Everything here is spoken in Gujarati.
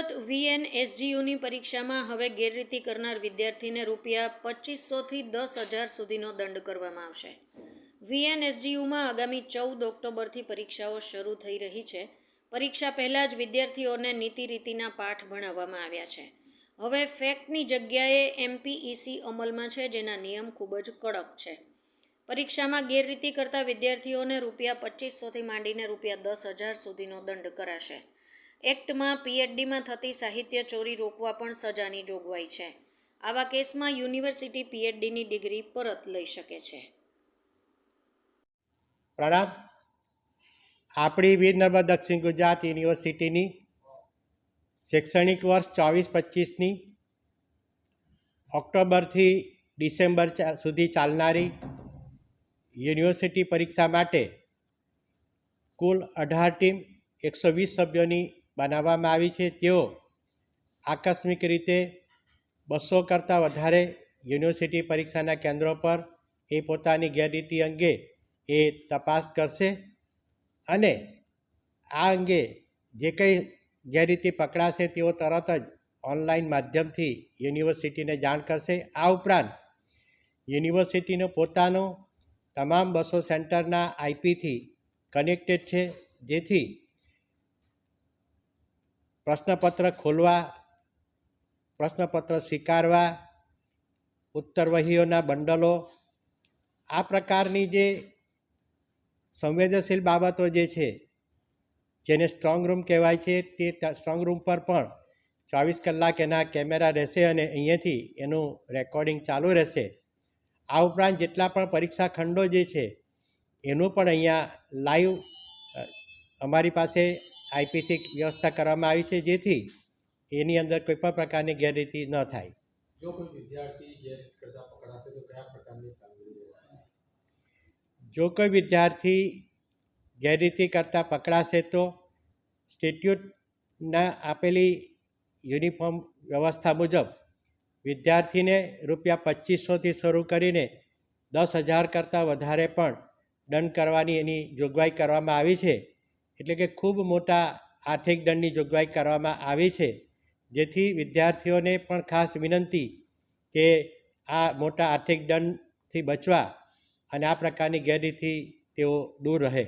સુરત વીએનએસજીયુની પરીક્ષામાં હવે ગેરરીતિ કરનાર વિદ્યાર્થીને રૂપિયા પચીસોથી દસ હજાર સુધીનો દંડ કરવામાં આવશે. વીએનએસજીયુમાં આગામી ચૌદ ઓક્ટોબરથી પરીક્ષાઓ શરૂ થઈ રહી છે. પરીક્ષા પહેલાં જ વિદ્યાર્થીઓને નીતિ રીતિના પાઠ ભણાવવામાં આવ્યા છે. હવે ફેક્ટની જગ્યાએ એમપીઈસી અમલમાં છે જેના નિયમ ખૂબ જ કડક છે. પરીક્ષામાં ગેરરીતિ કરતા વિદ્યાર્થીઓને રૂપિયા પચીસોથી માંડીને રૂપિયા દસ હજાર સુધીનો દંડ કરાશે. એક્ટમાં પીએચડીમાં થતી સાહિત્ય ચોરી રોકવા પણ સજાની જોગવાઈ છે. આવા કેસમાં યુનિવર્સિટી પીએચડીની ડિગ્રી પરત લઈ શકે છે. પ્રણામ. આપણી વીર નર્મદ દક્ષિણ ગુજરાત યુનિવર્સિટીની શૈક્ષણિક વર્ષ ચોવીસ પચીસની ઓક્ટોબરથી ડિસેમ્બર સુધી ચાલનારી યુનિવર્સિટી પરીક્ષા માટે કુલ અઢાર ટીમ એકસો વીસ સભ્યોની બનાવવામાં આવી છે. તેઓ આકસ્મિક રીતે બસો કરતાં વધારે યુનિવર્સિટી પરીક્ષાના કેન્દ્રો પર એ પોતાની ગેરરીતિ અંગે એ તપાસ કરશે અને આ અંગે જે કંઈ ગેરરીતિ પકડાશે તેઓ તરત જ ઓનલાઈન માધ્યમથી યુનિવર્સિટીને જાણ કરશે. આ ઉપરાંત યુનિવર્સિટીનો પોતાનો તમામ બસો સેન્ટરના આઈપીથી કનેક્ટેડ છે. જેથી પ્રશ્નપત્ર ખોલવા, પ્રશ્નપત્ર સ્વીકારવા, ઉત્તરવહીઓના બંડલો, આ પ્રકારની જે સંવેદનશીલ બાબતો જે છે, જેને સ્ટ્રોંગ રૂમ કહેવાય છે, તે સ્ટ્રોંગ રૂમ પર પણ ચોવીસ કલાક એના કેમેરા રહેશે અને અહીંયાથી એનું રેકોર્ડિંગ ચાલુ રહેશે. આ ઉપરાંત જેટલા પણ પરીક્ષા ખંડો જે છે, એનું પણ અહીંયા લાઈવ અમારી પાસે આઈપીથી વ્યવસ્થા કરવામાં આવી છે જેથી એની અંદર કોઈ પણ પ્રકારની ગેરરીતિ ન થાય. જો કોઈ વિદ્યાર્થી ગેરરીત કરતા પકડાશે તો કયા પ્રકારની જો કોઈ વિદ્યાર્થી ગેરરીતિ કરતાં પકડાશે તો સ્ટેટ્યુટના આપેલી યુનિફોર્મ વ્યવસ્થા મુજબ વિદ્યાર્થીને રૂપિયા પચીસોથી શરૂ કરીને દસ હજાર કરતાં વધારે પણ દંડ કરવાની એની જોગવાઈ કરવામાં આવી છે. એટલે કે ખૂબ મોટા આર્થિક દંડની જોગવાઈ કરવામાં આવી છે. જેથી વિદ્યાર્થીઓને પણ ખાસ વિનંતી કે આ મોટા આર્થિક દંડથી બચવા અને આ પ્રકારની ગેરરીતિ તેઓ દૂર રહે.